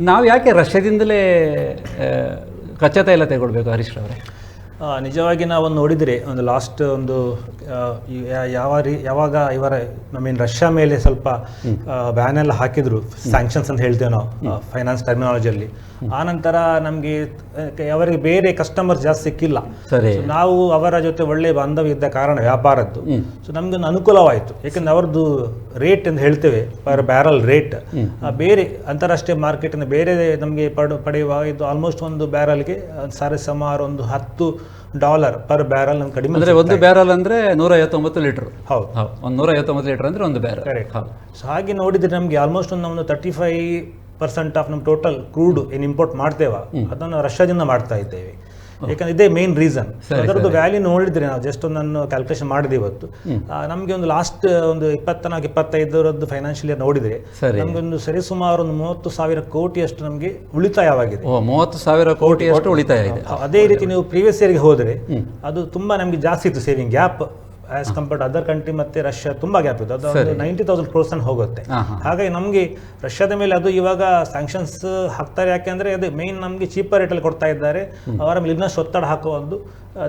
ನಾವು ಯಾಕೆ ರಷ್ಯಾದಿಂದಲೇ ಕಚ್ಚಾ ತೈಲ ತೆಗೊಳ್ಬೇಕು ಹರೀಶ್ ಅವರೇ ನಿಜವಾಗಿ ನಾವು ಒಂದು ನೋಡಿದರೆ ಒಂದು ಲಾಸ್ಟ್ ಒಂದು ಯಾವ ರೀ ಯಾವಾಗ ಇವರ ಮೀನ್ ರಷ್ಯಾ ಮೇಲೆ ಸ್ವಲ್ಪ ಬ್ಯಾನ್ ಎಲ್ಲ ಹಾಕಿದ್ರು ಸ್ಯಾಂಕ್ಷನ್ಸ್ ಅಂತ ಹೇಳ್ತೇವೆ ನಾವು ಫೈನಾನ್ಸ್ ಟರ್ಮಿನಾಲಜಿಯಲ್ಲಿ ಆ ನಂತರ ನಮಗೆ ಅವರಿಗೆ ಬೇರೆ ಕಸ್ಟಮರ್ ಜಾಸ್ತಿ ಸಿಕ್ಕಿಲ್ಲ. ನಾವು ಅವರ ಜೊತೆ ಒಳ್ಳೆ ಬಾಂಧವ್ಯ ಇದ್ದ ಕಾರಣ ವ್ಯಾಪಾರದ್ದು. ಸೊ ನಮ್ಗೆ ಒಂದು ಅನುಕೂಲವಾಯಿತು. ಯಾಕಂದ್ರೆ ಅವರದ್ದು ರೇಟ್ ಅಂತ ಹೇಳ್ತೇವೆ ಪರ್ ಬ್ಯಾರಲ್ ರೇಟ್ ಬೇರೆ ಅಂತಾರಾಷ್ಟ್ರೀಯ ಮಾರ್ಕೆಟಿನ ಬೇರೆ ನಮಗೆ ಪಡೆಯುವ ಇದು ಆಲ್ಮೋಸ್ಟ್ ಒಂದು ಬ್ಯಾರಲ್ಗೆ ಸರಿ ಸುಮಾರು ಒಂದು ಹತ್ತು ಡಾಲರ್ ಪರ್ ಬ್ಯಾರಲ್ ನಮ್ಗೆ ಕಡಿಮೆ ಅಂದ್ರೆ ಒಂದು ಬ್ಯಾರಲ್ ಅಂದ್ರೆ ನೂರ ಐವತ್ತೊಂಬತ್ತು ಲೀಟರ್. ಹೌದು. ಹೌದು. ಒಂದು ನೂರ ಐವತ್ತೊಂಬತ್ತು ಲೀಟರ್ ಅಂದ್ರೆ ಒಂದು ಬ್ಯಾರಲ್. ಕರೆಕ್ಟ್ ಸೊ ಹಾಗೆ ನೋಡಿದ್ರೆ ನಮಗೆ ಆಲ್ಮೋಸ್ಟ್ ಒಂದು ಒಂದು ತರ್ಟಿ ಫೈವ್ ಪರ್ಸೆಂಟ್ ಆಫ್ ನಮ್ಮ ಟೋಟಲ್ ಕ್ರೂಡ್ ಏನು ಇಂಪೋರ್ಟ್ ಮಾಡ್ತೇವೆ ಅದನ್ನು ರಷ್ಯಾದಿಂದ ಮಾಡ್ತಾ ಇದ್ದೇವೆ. ಯಾಕಂದ್ರೆ ಇದೇ ಮೇನ್ ರೀಸನ್ ಅದರದ್ದು ವ್ಯಾಲ್ಯೂ ನೋಡಿದ್ರೆ ನಾವು ಜಸ್ಟ್ ಒಂದು ನಾನು ಕ್ಯಾಲ್ಕುಲೇಷನ್ ಮಾಡಿದೆ ಇವತ್ತು ನಮಗೆ ಒಂದು ಲಾಸ್ಟ್ ಒಂದು ಇಪ್ಪತ್ತನಾಲ್ಕು ಇಪ್ಪತ್ತೈದರದ್ದು ಫೈನಾನ್ಷಿಯಲ್ ಇಯರ್ ನೋಡಿದ್ರೆ ನಮಗೊಂದು ನಮ್ಗೆ ಒಂದು ಸರಿ ಸುಮಾರು ಒಂದು ಮೂವತ್ತು ಸಾವಿರ ಕೋಟಿಯಷ್ಟು ನಮಗೆ ಉಳಿತಾಯವಾಗಿದೆ. ಮೂವತ್ತು ಸಾವಿರ ಕೋಟಿಯಷ್ಟು ಉಳಿತಾಯ ಇದೆ. ಅದೇ ರೀತಿ ನೀವು ಪ್ರೀವಿಯಸ್ ಇಯರ್ಗೆ ಹೋದರೆ ಅದು ತುಂಬಾ ನಮಗೆ ಜಾಸ್ತಿ ಇತ್ತು saving gap as compared other country ಮತ್ತೆ ರಷ್ಯಾ ತುಂಬಾ ಗ್ಯಾಪ್ ಇದೆ ಅದು ಒಂದು ನೈಂಟಿ ತೌಸಂಡ್ ಕ್ರೋರ್ಸ್ ಹೋಗುತ್ತೆ. ಹಾ, ಹಾ. ಹಾಗಾಗಿ ನಮಗೆ ರಷ್ಯಾದ ಮೇಲೆ ಅದು ಇವಾಗ ಸ್ಯಾಂಕ್ಷನ್ಸ್ ಹಾಕ್ತಾರೆ ಯಾಕೆಂದ್ರೆ ಅದು ಮೇನ್ ನಮಗೆ ಚೀಪರ್ ರೇಟಲ್ಲಿ ಕೊಡ್ತಾ ಇದ್ದಾರೆ. ಅವರ ಮೇಲೆ ಇನ್ನಷ್ಟು ಒತ್ತಡ ಹಾಕುವ ಒಂದು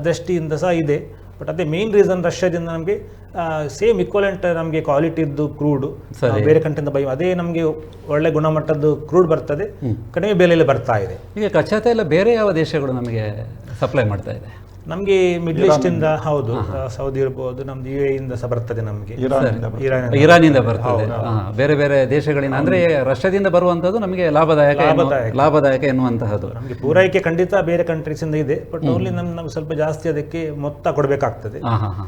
ದೃಷ್ಟಿಯಿಂದ ಸಹ ಇದೆ. ಬಟ್ ಅದೇ ಮೇನ್ ರೀಸನ್ ರಷ್ಯಾದಿಂದ ನಮಗೆ ಸೇಮ್ ಇಕ್ವಲೆಂಟ್ ನಮಗೆ ಕ್ವಾಲಿಟಿದ್ದು ಕ್ರೂಡ್ ಬೇರೆ ಕಂಟ್ರಿಯಿಂದ ಬೈ ಅದೇ ನಮಗೆ ಒಳ್ಳೆ ಗುಣಮಟ್ಟದ್ದು ಕ್ರೂಡ್ ಬರ್ತದೆ. ಕಡಿಮೆ ಬೆಲೆಯಲ್ಲಿ ಬರ್ತಾ ಇದೆ. ಈಗ ಕಚ್ಚಾತ ಎಲ್ಲ ಬೇರೆ ಯಾವ ದೇಶಗಳು ನಮಗೆ ಸಪ್ಲೈ ಮಾಡ್ತಾ ಇದೆ? ನಮಗೆ ಮಿಡ್ಲ್ ಈಸ್ಟ್ ಇಂದ ಹೌದು ಸೌದಿ ಇರಬಹುದು ನಮ್ದು ಯು ಇಂದ ಸಹ ಬರ್ತದೆ ನಮಗೆ. ಇರಾನ್ ಇಂದ ಬರ್ತದೆ. ಬೇರೆ ಬೇರೆ ದೇಶಗಳಿಂದ ಅಂದ್ರೆ ರಷ್ಯಾದಿಂದ ಬರುವಂತದ್ದು ನಮಗೆ ಲಾಭದಾಯಕ ಲಾಭದಾಯಕ. ಎನ್ನುವಂತಹದ್ದು. ನಮಗೆ ಪೂರೈಕೆ ಖಂಡಿತ ಬೇರೆ ಕಂಟ್ರೀಸ್ ಇಂದ ಇದೆ. ಬಟ್ ಓನ್ಲಿ ನಮ್ಗೆ ನಮ್ಗೆ ಸ್ವಲ್ಪ ಜಾಸ್ತಿ ಅದಕ್ಕೆ ಮೊತ್ತ ಕೊಡಬೇಕಾಗ್ತದೆ. ಹಾ ಹಾ ಹಾ.